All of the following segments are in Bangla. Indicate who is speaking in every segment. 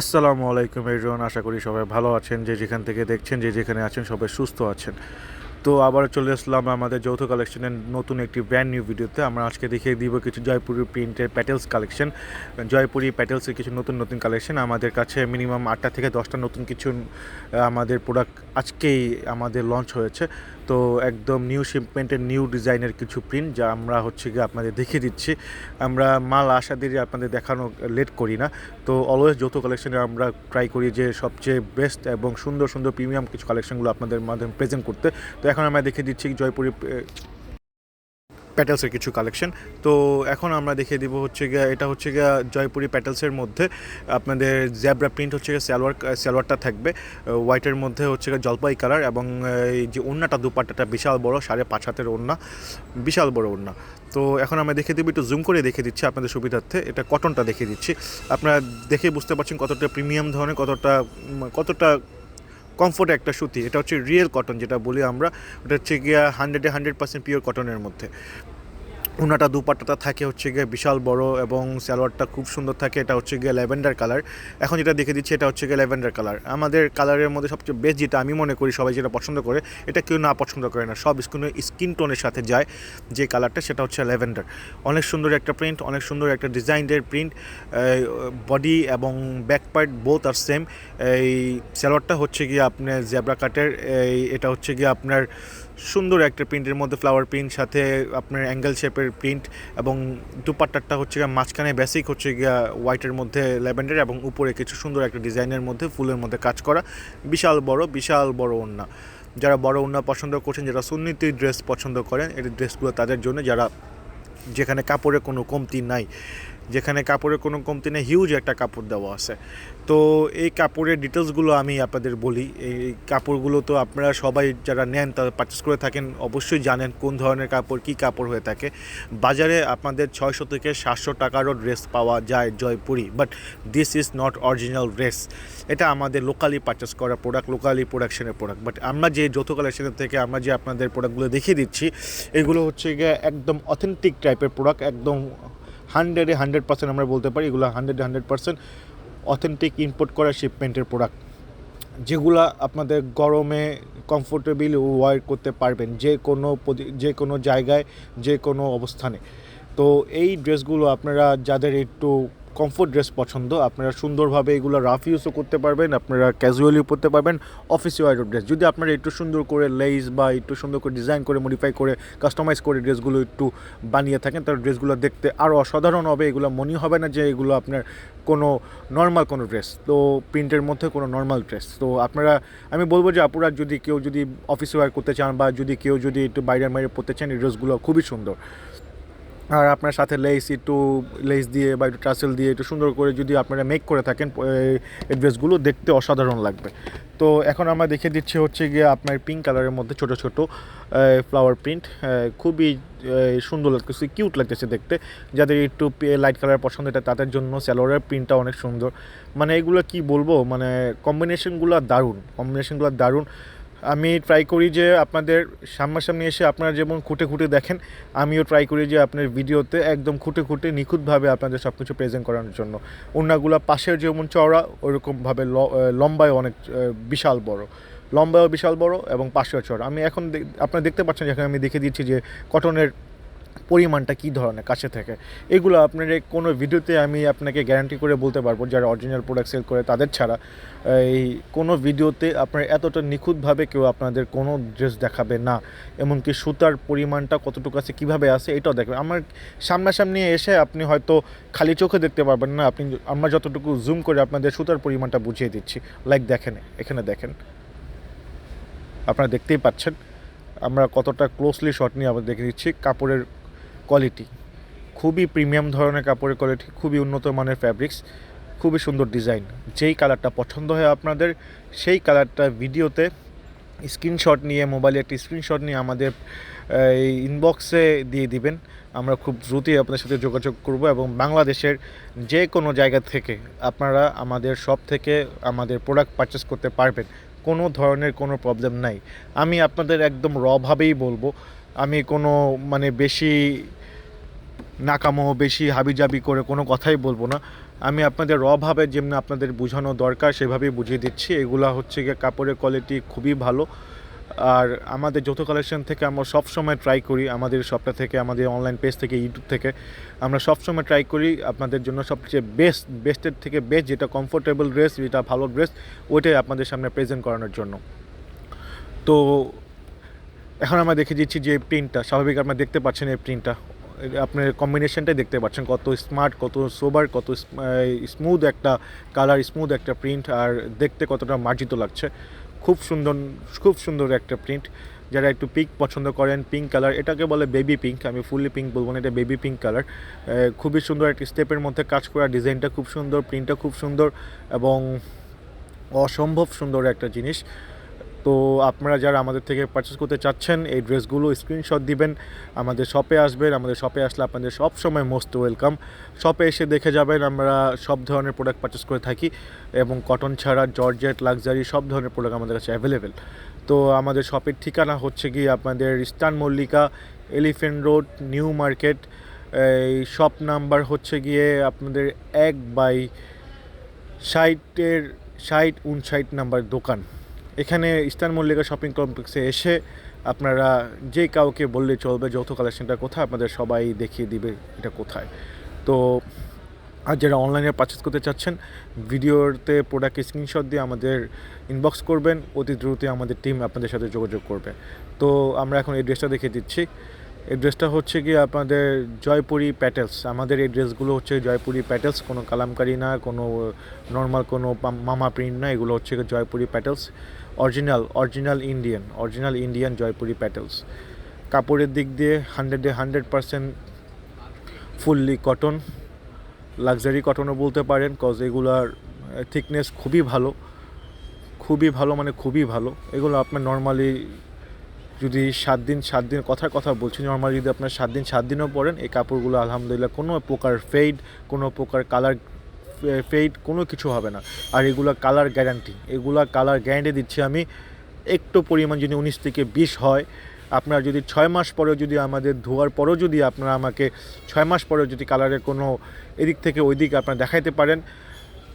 Speaker 1: আসসালামু আলাইকুম এরজন আশা করি সবাই ভালো আছেন। যে যেখান থেকে দেখছেন, যে যেখানে আছেন, সবাই সুস্থ আছেন। তো আবার চলে আসলাম আমাদের যৌথ কালেকশনের নতুন একটি ব্র্যান্ড নিউ ভিডিওতে আমরা আজকে দেখিয়ে দিব কিছু জয়পুরি প্রিন্টের প্যাটেলস কালেকশন জয়পুরি প্যাটেলসের কিছু নতুন নতুন কালেকশন আমাদের কাছে মিনিমাম আটটা থেকে দশটা নতুন কিছু আমাদের প্রোডাক্ট আজকেই আমাদের লঞ্চ হয়েছে। তো একদম নিউ শিপমেন্টের নিউ ডিজাইনের কিছু প্রিন্ট যা আমরা হচ্ছে গিয়ে আপনাদের দেখিয়ে দিচ্ছি। আমরা মাল আশা দিয়ে আপনাদের দেখানো লেট করি না। তো অলওয়েজ যৌথ কালেকশনে আমরা ট্রাই করি যে সবচেয়ে বেস্ট এবং সুন্দর সুন্দর প্রিমিয়াম কিছু কালেকশনগুলো আপনাদের মাধ্যমে প্রেজেন্ট করতে। তো এখন আমরা দেখিয়ে দিচ্ছি জয়পুরি প্যাটেলসের কিছু কালেকশন তো এখন আমরা দেখিয়ে দিব হচ্ছে গিয়ে, এটা হচ্ছে গিয়ে জয়পুরি প্যাটেলসের মধ্যে আপনাদের জ্যাবরা প্রিন্ট হচ্ছে গিয়ে সালোয়ার সালোয়ারটা থাকবে। হোয়াইটের মধ্যে হচ্ছে গিয়ে জলপাই কালার এবং এই যে ওড়নাটা দুপাট্টাটা বিশাল বড়, সাড়ে পাঁচ হাতের ওড়না বিশাল বড় ওড়না তো এখন আমরা দেখে দিব, একটু জুম করে দেখে দিচ্ছি আপনাদের সুবিধার্থে। এটা কটনটা দেখে দিচ্ছি। আপনারা দেখে বুঝতে পারছেন কতটা প্রিমিয়াম ধরনের, কতটা কতটা কমফোর্ট একটা সুতি, এটা হচ্ছে রিয়েল কটন যেটা বলি আমরা, ওটা হচ্ছে গিয়া হান্ড্রেডে হান্ড্রেড পার্সেন্ট পিওর কটনের মধ্যে। উনাটা দুপাট্টাটা থাকে হচ্ছে গিয়ে বিশাল বড় এবং সালোয়ারটা খুব সুন্দর থাকে। এটা হচ্ছে গিয়ে ল্যাভেন্ডার কালার। এখন যেটা দেখে দিচ্ছি, এটা হচ্ছে গিয়ে ল্যাভেন্ডার কালার। আমাদের কালারের মধ্যে সবচেয়ে বেস্ট যেটা আমি মনে করি সবাই যেটা পছন্দ করে, এটা কেউ না পছন্দ করে না। সব স্কিন স্কিন টোনের সাথে যায় যে কালারটা, সেটা হচ্ছে ল্যাভেন্ডার। অনেক সুন্দর একটা প্রিন্ট অনেক সুন্দর একটা ডিজাইনের প্রিন্ট বডি এবং ব্যাক পার্ট বোথ আর সেম এই সালোয়ারটা হচ্ছে গিয়ে আপনার জেব্রা কাটের এটা হচ্ছে গিয়ে আপনার সুন্দর একটা প্রিন্টের মধ্যে ফ্লাওয়ার প্রিন্ট সাথে আপনার অ্যাঙ্গেল শেপের প্রিন্ট এবং দুপাট্টারটা হচ্ছে গিয়ে মাঝখানে বেসিক হচ্ছে গিয়া হোয়াইটের মধ্যে ল্যাভেন্ডার এবং উপরে কিছু সুন্দর একটা ডিজাইনের মধ্যে ফুলের মধ্যে কাজ করা। বিশাল বড় বিশাল বড় ওড়না। যারা বড় ওড়না পছন্দ করছেন, যারা সুন্নিতি ড্রেস পছন্দ করেন, এই ড্রেসগুলো তাদের জন্য, যারা যেখানে কাপড়ের কোনো কমতি নাই যেখানে কাপড়ের কোনো কমতি নেই হিউজ একটা কাপড় দেওয়া আছে। তো এই কাপড়ের ডিটেলসগুলো আমি আপনাদের বলি। এই কাপড়গুলো তো আপনারা সবাই যারা নেন, তারা পারচেস করে থাকেন, অবশ্যই জানেন কোন ধরনের কাপড়, কী কাপড় হয়ে থাকে। বাজারে আপনাদের ছয়শো থেকে সাতশো টাকারও ড্রেস পাওয়া যায় Jaipuri but this is not original dress এটা আমাদের লোকালি পারচেস করা প্রোডাক্ট লোকালি প্রোডাকশনের প্রোডাক্ট বাট আমরা যে যৌথ কালেকশনের থেকে আমরা যে আপনাদের প্রোডাক্টগুলো দেখিয়ে দিচ্ছি, এগুলো হচ্ছে গিয়ে একদম অথেন্টিক টাইপের প্রোডাক্ট একদম হান্ড্রেডে হান্ড্রেড পার্সেন্ট আমরা বলতে পারি, এগুলো হান্ড্রেডে হান্ড্রেড পার্সেন্ট অথেন্টিক ইম্পোর্ট করা শিপমেন্টের প্রোডাক্ট যেগুলো আপনাদের গরমে কমফোর্টেবল ওয়ার করতে পারবেন যে কোনো যে কোনো জায়গায়, যে কোনো অবস্থানে। তো এই ড্রেসগুলো আপনারা যাদের একটু কমফোর্ট ড্রেস পছন্দ। আপনারা সুন্দরভাবে এগুলো রাফ ইউজও করতে পারবেন, আপনারা ক্যাজুয়ালি পরতে পারবেন অফিস ওয়ার ড্রেস যদি আপনারা একটু সুন্দর করে লেস বা একটু সুন্দর করে ডিজাইন করে মডিফাই করে কাস্টমাইজ করে ড্রেসগুলো একটু বানিয়ে থাকেন, তাহলে ড্রেসগুলো দেখতে আরও অসাধারণ হবে। এগুলো মনে হবে না যে এগুলো আপনার কোনো নর্মাল কোনো ড্রেস তো প্রিন্টের মধ্যে কোনো নর্মাল ড্রেস তো আপনারা, আমি বলব যে আপুরা যদি কেউ যদি অফিস ওয়ার করতে চান বা যদি কেউ যদি একটু বাইরে বাইরে পড়তে চান, এই ড্রেসগুলো খুবই সুন্দর। আর আপনার সাথে লেস একটু লেস দিয়ে বা একটু ট্রাসেল দিয়ে একটু সুন্দর করে যদি আপনারা মেক করে থাকেন এই ড্রেসগুলো দেখতে অসাধারণ লাগবে। তো এখন আমরা দেখে দিচ্ছি হচ্ছে গিয়ে আপনার পিঙ্ক কালারের মধ্যে ছোট ছোট ফ্লাওয়ার প্রিন্ট খুবই সুন্দর লাগতেছে কিউট লাগতেছে দেখতে। যাদের একটু লাইট কালার পছন্দ, এটা তাদের জন্য স্যালোয়ারের প্রিন্টটা অনেক সুন্দর। মানে এগুলো কি বলব? মানে কম্বিনেশনগুলো দারুণ কম্বিনেশনগুলো দারুণ। আমি ট্রাই করি যে আপনাদের সামনাসামনি এসে আপনারা যেমন খুঁটে খুঁটে দেখেন, আমিও ট্রাই করি যে আপনার ভিডিওতে একদম খুঁটে খুঁটে নিখুঁতভাবে আপনাদের সব কিছু প্রেজেন্ট করানোর জন্য। অন্যগুলো পাশের যেমন চওড়া ওইরকমভাবে লম্বায় অনেক বিশাল বড়। লম্বায়ও বিশাল বড় এবং পাশেও চড়া আমি এখন আপনারা দেখতে পাচ্ছেন যেখানে আমি দেখে দিচ্ছি যে কটনের পরিমাণটা কী ধরনের, কাছে থেকে? এগুলো আপনার কোনো ভিডিওতে আমি আপনাকে গ্যারান্টি করে বলতে পারব, যারা অরিজিনাল প্রোডাক্ট সেল করে তাদের ছাড়া, এই কোনো ভিডিওতে আপনার এতটা নিখুঁতভাবে কেউ আপনাদের কোনো ড্রেস দেখাবে না, এমনকি সুতার পরিমাণটা কতটুকু আছে, কীভাবে আছে, এটাও দেখবেন আমার সামনাসামনি এসে আপনি হয়তো খালি চোখে দেখতে পারবেন না, আপনি আমরা যতটুকু জুম করে আপনাদের সুতার পরিমাণটা বুঝিয়ে দিচ্ছি। লাইক দেখেন, এখানে দেখেন। আপনারা দেখতেই পাচ্ছেন, আমরা কতটা ক্লোজলি শট নিয়ে আবার দেখে দিচ্ছি, কাপড়ের কোয়ালিটি খুবই প্রিমিয়াম ধরনের কাপড়ের কোয়ালিটি খুবই উন্নত মানের ফ্যাব্রিক্স খুবই সুন্দর ডিজাইন যেই কালারটা পছন্দ হয় আপনাদের, সেই কালারটা ভিডিওতে স্ক্রিনশট নিয়ে মোবাইলে একটি স্ক্রিনশট নিয়ে আমাদের এই ইনবক্সে দিয়ে দিবেন। আমরা খুব দ্রুতই আপনাদের সাথে যোগাযোগ করব এবং বাংলাদেশের যে কোনো জায়গা থেকে আপনারা আমাদের সব থেকে আমাদের প্রোডাক্ট পারচেস করতে পারবেন। কোনো ধরনের কোনো প্রবলেম নাই। আমি আপনাদের একদম রভাবেই বলব আমি কোনো মানে বেশি নাকামো, বেশি হাবিজাবি করে কোনো কথাই বলব না। আমি আপনাদের রভাবে যেমনি আপনাদের বোঝানো দরকার, সেভাবেই বুঝিয়ে দিচ্ছি। এগুলা হচ্ছে গিয়ে কাপড়ের কোয়ালিটি খুবই ভালো। আর আমাদের যৌথ কালেকশন থেকে আমরা সব সময় ট্রাই করি, আমাদের শপটা থেকে, আমাদের অনলাইন পেজ থেকে ইউটিউব থেকে। আমরা সব সময় ট্রাই করি আপনাদের জন্য সবচেয়ে বেস্ট বেস্টের থেকে বেস্ট যেটা কমফোর্টেবল ড্রেস যেটা ভালো ড্রেস ওইটাই আপনাদের সামনে প্রেজেন্ট করানোর জন্য। তো এখন আমরা দেখে দিচ্ছি যে প্রিন্টটা স্বাভাবিক আপনারা দেখতে পাচ্ছেন এই প্রিন্টটা আপনার কম্বিনেশনটাই দেখতে পাচ্ছেন, কত স্মার্ট কত সোবার কত স্মুথ একটা কালার স্মুথ একটা প্রিন্ট আর দেখতে কতটা মার্জিত লাগছে। খুব সুন্দর খুব সুন্দর একটা প্রিন্ট যারা একটু পিঙ্ক পছন্দ করেন পিঙ্ক কালার এটাকে বলে বেবি পিঙ্ক আমি ফুললি পিঙ্ক বলব না, এটা বেবি পিঙ্ক কালার খুবই সুন্দর একটা স্টেপের মধ্যে কাজ করা ডিজাইনটা খুব সুন্দর প্রিন্টটা খুব সুন্দর, এবং অসম্ভব সুন্দর একটা জিনিস। তো আপনারা যারা আমাদের থেকে পারচেস করতে চাচ্ছেন, এই ড্রেসগুলো স্ক্রিনশট দিবেন, আমাদের শপে আসবেন, আমাদের শপে আসলে আপনাদের সব সময় মোস্ট ওয়েলকাম শপে এসে দেখে যাবেন আমরা সব ধরনের প্রোডাক্ট পারচেস করে থাকি এবং কটন ছাড়া জর্জেট লাক্সারি সব ধরনের প্রোডাক্ট আমাদের কাছে অ্যাভেলেবেল তো আমাদের শপের ঠিকানা হচ্ছে গিয়ে আপনাদের eastern Mallika elephant road new market এই শপ নাম্বার হচ্ছে গিয়ে আপনাদের এক বাই ষাটের ষাট, উনষাট নাম্বার দোকান। এখানে ইস্তান মল্লিকা শপিং কমপ্লেক্সে এসে আপনারা যে কাউকে বললে চলবে যৌথ কালেকশনটা কোথায়, আপনাদের সবাই দেখিয়ে দিবে এটা কোথায়। তো আর যারা অনলাইনে পারচেস করতে চাচ্ছেন, ভিডিওতে প্রোডাক্ট স্ক্রিনশট দিয়ে আমাদের ইনবক্স করবেন, অতি দ্রুতই আমাদের টিম আপনাদের সাথে যোগাযোগ করবে। তো আমরা এখন এই ড্রেসটা দেখে দিচ্ছি। এই ড্রেসটা হচ্ছে কি আপনাদের জয়পুরি প্যাটেলস আমাদের এই ড্রেসগুলো হচ্ছে জয়পুরি প্যাটেলস কোনো কালামকারি না, কোনো নর্মাল কোনো মামা প্রিন্ট না, এগুলো হচ্ছে Jaipuri petals original original Indian original Indian Jaipuri petals কাপড়ের দিক দিয়ে হান্ড্রেডে hundred percent fully cotton luxury কটনও বলতে পারেন কজ এগুলার থিকনেস খুবই ভালো। খুবই ভালো মানে খুবই ভালো। এগুলো আপনার নর্মালি যদি সাত দিন সাত দিন কথার কথা বলছি নর্মালি যদি আপনার সাত দিন, সাত দিনও পরেন এই কাপড়গুলো আলহামদুলিল্লাহ কোনো প্রকার ফেড কোনো প্রকার কালার ফেড কোনো কিছু হবে না। আর এগুলো কালার গ্যারান্টি এগুলো কালার গ্যারান্টি দিচ্ছি আমি একটু পরিমাণ যদি উনিশ থেকে বিশ হয়, আপনার যদি ছয় মাস পরেও যদি আমাদের ধোয়ার পরেও যদি আপনারা আমাকে ছয় মাস পরেও যদি কালারের কোনো এদিক থেকে ওই দিক আপনারা দেখাইতে পারেন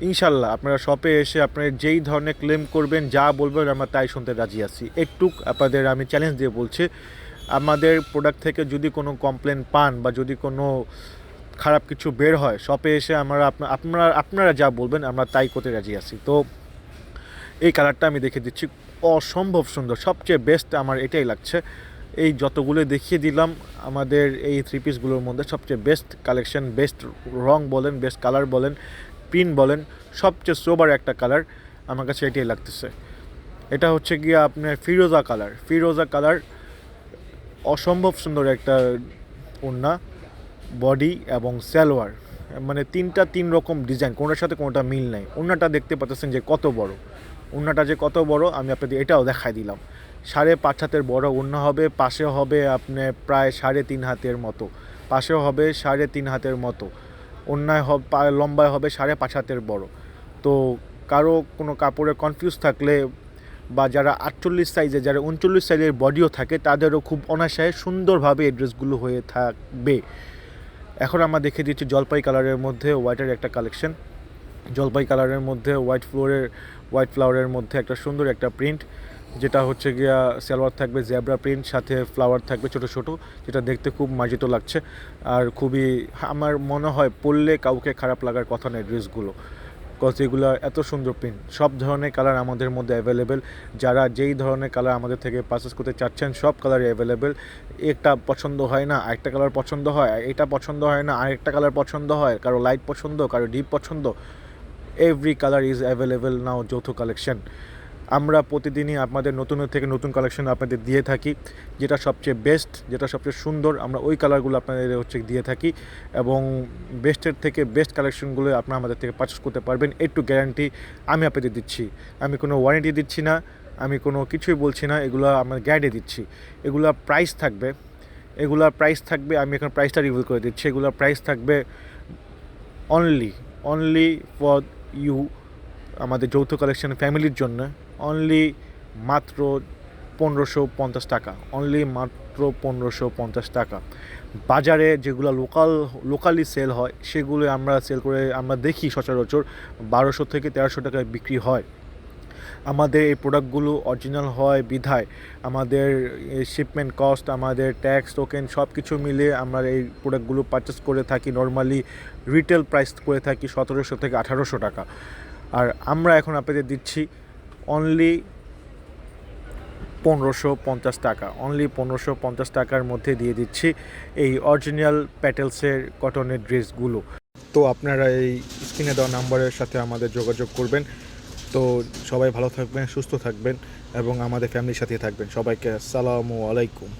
Speaker 1: ইনশাল্লাহ আপনারা শপে এসে আপনারা যেই ধরনের ক্লেম করবেন, যা বলবেন, আমরা তাই শুনতে রাজি আছি। একটু আপনাদের আমি চ্যালেঞ্জ দিয়ে বলছি, আমাদের প্রোডাক্ট থেকে যদি কোনো কমপ্লেন পান বা যদি কোনো খারাপ কিছু বের হয় শপে এসে আমরা আপনা- আপনারা আপনারা যা বলবেন, আমরা তাই করতে রাজি আছি। তো এই কালারটা আমি দেখে দিচ্ছি, অসম্ভব সুন্দর, সবচেয়ে বেস্ট আমার এটাই লাগছে। এই যতগুলো দেখিয়ে দিলাম, আমাদের এই থ্রি পিসগুলোর মধ্যে সবচেয়ে বেস্ট কালেকশন বেস্ট রং বলেন বেস্ট কালার বলেন প্রিন্ট বলেন, সবচেয়ে সোবার একটা কালার আমার কাছে এটাই লাগতেছে। এটা হচ্ছে গিয়ে আপনার ফিরোজা কালার ফিরোজা কালার অসম্ভব সুন্দর একটা ওড়না বডি এবং সালোয়ার। মানে তিনটা তিন রকম ডিজাইন কোনোটার সাথে কোনোটা মিল নাই। ওড়নাটা দেখতে পাচ্ছেন যে কত বড়। ওড়নাটা যে কত বড়, আমি আপনাদের এটাও দেখাই দিলাম। সাড়ে পাঁচ হাতের বড় ওড়না হবে পাশে হবে আপনি প্রায় সাড়ে তিন হাতের মতো। পাশেও হবে সাড়ে তিন হাতের মতো। অন্যায় হবে লম্বায় হবে, সাড়ে পাঁচ হাতের বড়। তো কারও কোনো কাপড়ে কনফিউজ থাকলে বা যারা আটচল্লিশ সাইজে যারা উনচল্লিশ সাইজের বডিও থাকে, তাদেরও খুব অনায়াসে সুন্দরভাবে এই ড্রেসগুলো হয়ে থাকবে। এখন আমরা দেখে দিচ্ছি জলপাই কালারের মধ্যে হোয়াইটের একটা কালেকশন জলপাই কালারের মধ্যে হোয়াইট ফ্লোরের হোয়াইট ফ্লাওয়ারের মধ্যে একটা সুন্দর একটা প্রিন্ট যেটা হচ্ছে গিয়া সালোয়ার থাকবে জেব্রা প্রিন্ট সাথে ফ্লাওয়ার থাকবে ছোট ছোট, যেটা দেখতে খুব মার্জিত লাগছে। আর খুবই আমার মনে হয় পরলে কাউকে খারাপ লাগার কথা নেই ড্রেসগুলো। কজ এগুলো এত সুন্দর প্রিন্ট সব ধরনের কালার আমাদের মধ্যে অ্যাভেলেবেল যারা যেই ধরনের কালার আমাদের থেকে পারচেস করতে চাচ্ছেন, সব কালারই অ্যাভেলেবেল একটা পছন্দ হয় না, আরেকটা কালার পছন্দ হয়, এটা পছন্দ হয় না, আরেকটা কালার পছন্দ হয়, কারও লাইট পছন্দ, কারও ডিপ পছন্দ। Every colour is available now যৌথ কালেকশন আমরা প্রতিদিনই আপনাদের নতুন থেকে নতুন কালেকশন আপনাদের দিয়ে থাকি, যেটা সবচেয়ে বেস্ট যেটা সবচেয়ে সুন্দর, আমরা ওই কালারগুলো আপনাদের হচ্ছে দিয়ে থাকি এবং বেস্টের থেকে বেস্ট কালেকশনগুলো আপনারা আমাদের থেকে পারচেস করতে পারবেন একটু গ্যারান্টি আমি আপনাদের দিচ্ছি। আমি কোনো ওয়ারেন্টি দিচ্ছি না, আমি কোনো কিছুই বলছি না, এগুলো আমরা গ্যারান্টি দিচ্ছি। এগুলা প্রাইস থাকবে এগুলার প্রাইস থাকবে, আমি এখন প্রাইসটা রিভিল করে দিচ্ছি এগুলোর প্রাইস থাকবে অনলি অনলি ফর ইউ আমাদের যৌথ কালেকশন ফ্যামিলির জন্য। অনলি মাত্র পনেরোশো পঞ্চাশ টাকা। অনলি মাত্র পনেরোশো পঞ্চাশ টাকা। বাজারে যেগুলো লোকাল লোকালি সেল হয়, সেগুলো আমরা সেল করে আমরা দেখি সচরাচর বারোশো থেকে তেরোশো টাকায় বিক্রি হয়। আমাদের এই প্রোডাক্টগুলো অরিজিনাল হয় বিধায়। আমাদের শিপমেন্ট কস্ট আমাদের ট্যাক্স টোকেন সব কিছু মিলিয়ে আমরা এই প্রোডাক্টগুলো পারচেস করে থাকি নর্মালি রিটেল প্রাইস করে থাকি সতেরোশো থেকে আঠারোশো টাকা। আর আমরা এখন আপনাদের দিচ্ছি অনলি পনেরোশো পঞ্চাশ টাকা অনলি পনেরোশো পঞ্চাশ টাকার মধ্যে দিয়ে দিচ্ছি এই অরিজিনাল প্যাটেলসের কটনের ড্রেসগুলো তো আপনারা এই স্ক্রিনে দেওয়া নাম্বারের সাথে আমাদের যোগাযোগ করবেন। তো সবাই ভালো থাকবেন, সুস্থ থাকবেন এবং আমাদের ফ্যামিলির সাথে থাকবেন। সবাইকে আসসালামু আলাইকুম।